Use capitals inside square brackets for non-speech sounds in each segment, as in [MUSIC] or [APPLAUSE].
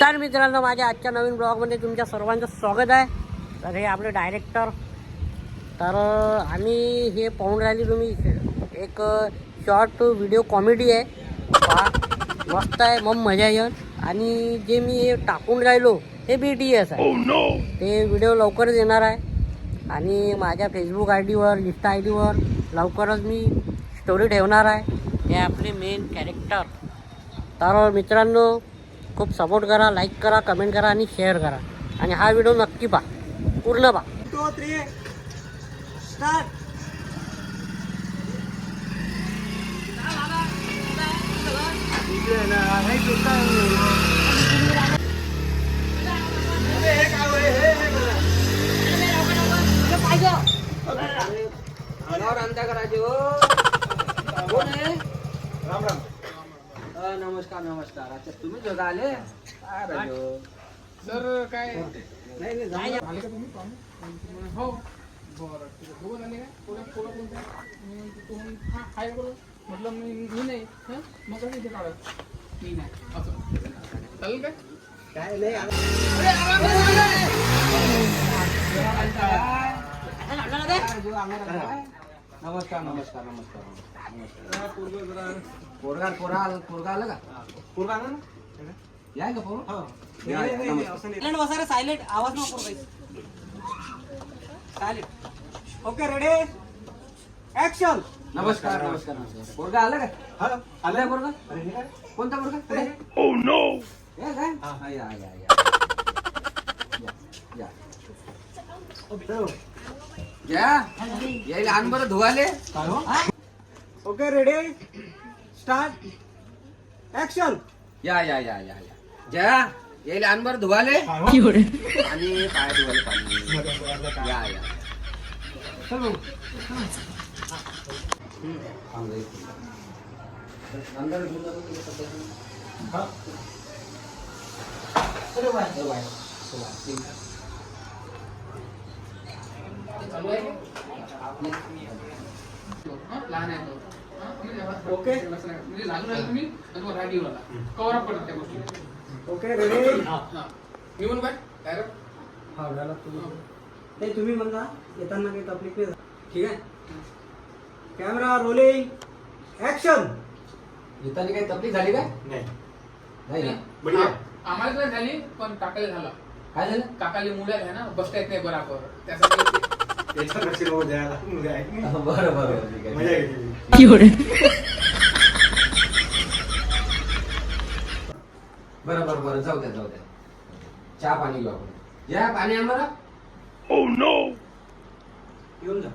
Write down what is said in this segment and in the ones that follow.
तर मित्रांनो माझ्या आजच्या नवीन ब्लॉगमध्ये तुमच्या सर्वांचं स्वागत आहे. तर हे आपले डायरेक्टर तर आम्ही हे पाहून राहिली तुम्ही. एक शॉर्ट व्हिडिओ कॉमेडी आहे. मस्त आहे मग मजा येईल. आणि जे मी हे टाकून राहिलो हे बी टी एस आहे. ते व्हिडिओ लवकरच येणार आहे. आणि माझ्या फेसबुक आय डीवर इंस्टा आय डीवर लवकरच मी स्टोरी ठेवणार आहे. हे आपले मेन कॅरेक्टर तर मित्रांनो खूप सपोर्ट करा लाईक करा कमेंट करा आणि शेअर करा. आणि हा व्हिडिओ नक्की पहा. पूर्ण पहा. Three start Ram Ram. नमस्कार नमस्कार. अच्छा तुम्ही जोगा आले? सर काय? नाही नाही का तुम्ही? पाहून. हो. बरं ठीक आहे. काय कोणते? मी तिथून हा हाय बोल. म्हटलं मी मी नाही. हं? मग कसं इथे काढत मी नाही. असं. चालेल काय काय? नाही नमस्कार नमस्कार नमस्कार नमस्कार. पोरगा पोरा पोरगा आलं का? याय का पोरं हो. या, या, नमस्कार. सायलेंट बसा रे सायलेंट आवाज नको करू सायलेंट ओके रेडी ऍक्शन नमस्कार नमस्कार नमस्कार. पोरगा आलं का? हा आलाय पोरगा? हे कोणता पोरगा? ओ नो या काय? हा, या या या. या या. या यायला आण बरं धुवाले. ओके रेडी स्टार्ट ऍक्शन या या या या या. जया यायला आण बरं धुवाले. आणि पाय धुवाले पाणी. या या. अंदर घेऊन जातो. चलो बाय, बाय. बाय, आहे. हं? लहान आहे तो ओके. म्हणजे लागून राहिला तुम्ही तर तो रागीव आला कव्हर अप करत त्या गोष्टी ओके रेडी हा डायरेक्ट हा झाला तुम्ही नाही तुम्ही म्हणता येताना काही तकलीफ नाही ठीक आहे कॅमेरा रोलिंग ऍक्शन येताना काही तकलीफ झाली काय नाही नाही ना आम्हाला तर झाली पण काकाला झाला काय झालं काकाला मुलं आहे ना बसता येत नाही बराबर त्यासाठी बरं बरं बरं, ठीक आहे बरं बरं बरं जाऊ द्या जाऊ द्या. चहा पाणी घेऊ आपण. या पाणी आण बरं. येऊन जा.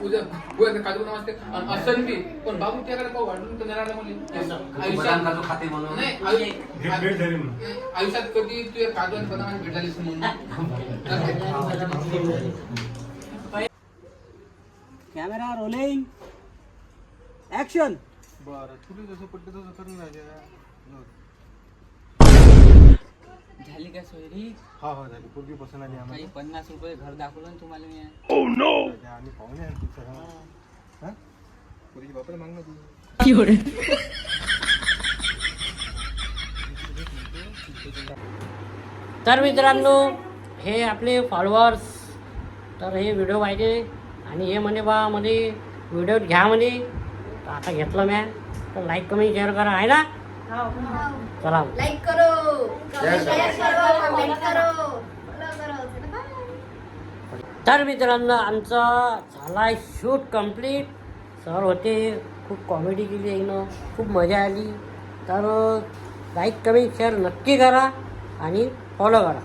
उद्या काजू बनवून असते आणि असं बी पण बाबू त्याकडे पाहू वाढून तर म्हणले खाते म्हणून? नाही आयु- नाही, आयुष्यात कधी तू काजू आणि बदाम भेट झालीस म्हणून [LAUGHS] कॅमेरा रोलिंग ऍक्शन बरं तुला जसं पडलं तसं करून राहिल्या झाली का सोयरी? हा हा झाली. पूर्वी पसंत आली काही आम्हाला पन्नास रुपये घर दाखवलं ना तुम्हाला मी. आणि पाहुणे आहे तिथं हा. पुरीची बापाला माग ना तू तर मित्रांनो हे आपले फॉलोअर्स तर हे व्हिडिओ पाहिजे. आणि हे म्हणे बा मध्ये व्हिडिओ घ्या म्हणे. तर आता घेतलं म्या. तर लाईक कमेंट शेअर करा. आहे ना? चला. लाइक करो. शेयर करो. कमेंट करो. फॉलो करो. चला बाय तर मित्रांनो आमचा झाला शूट कंप्लीट सर होते खूप कॉमेडी केली येईनं खूप मजा आली. तर लाईक कमेंट शेअर नक्की करा. आणि फॉलो करा.